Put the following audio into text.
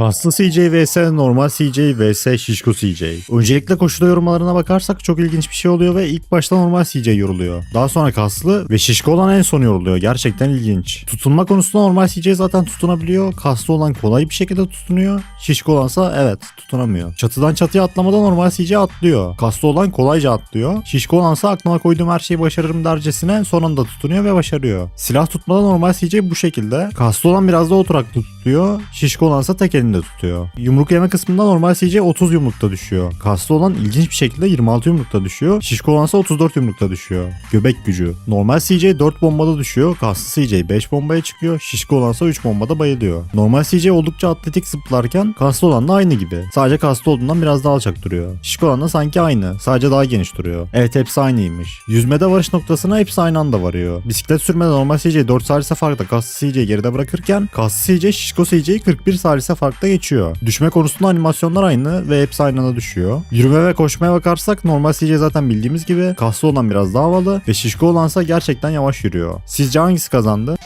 Kaslı CJ vs normal CJ vs şişko CJ. Öncelikle koşuda yorumlarına bakarsak çok ilginç bir şey oluyor ve ilk başta normal CJ yoruluyor. Daha sonra kaslı ve şişko olan en son yoruluyor. Gerçekten ilginç. Tutunma konusunda normal CJ zaten tutunabiliyor. Kaslı olan kolay bir şekilde tutunuyor. Şişko olansa evet tutunamıyor. Çatıdan çatıya atlamada normal CJ atlıyor. Kaslı olan kolayca atlıyor. Şişko olansa aklıma koyduğum her şeyi başarırım dercesine son anda tutunuyor ve başarıyor. Silah tutmada normal CJ bu şekilde. Kaslı olan biraz da oturaklı tutuyor. Şişko olansa tek elinde tutuyor. Yumruk yeme kısmında normal CJ 30 yumrukta düşüyor. Kaslı olan ilginç bir şekilde 26 yumrukta düşüyor. Şişko olansa 34 yumrukta düşüyor. Göbek gücü. Normal CJ 4 bombada düşüyor. Kaslı CJ 5 bombaya çıkıyor. Şişko olansa 3 bombada bayılıyor. Normal CJ oldukça atletik zıplarken kaslı olan da aynı gibi. Sadece kaslı olduğundan biraz daha alçak duruyor. Şişko olan da sanki aynı. Sadece daha geniş duruyor. Evet hepsi aynıymış. Yüzmede varış noktasına hepsi aynı anda varıyor. Bisiklet sürmede normal CJ 4 salise farkta kaslı CJ geride bırakırken kaslı CJ şişko CJ'yi 41 salise farkta geçiyor. Düşme konusunda animasyonlar aynı ve hepsi aynı anda düşüyor. Yürüme ve koşmaya bakarsak normal CJ zaten bildiğimiz gibi kaslı olan biraz daha havalı ve şişko olansa gerçekten yavaş yürüyor. Sizce hangisi kazandı?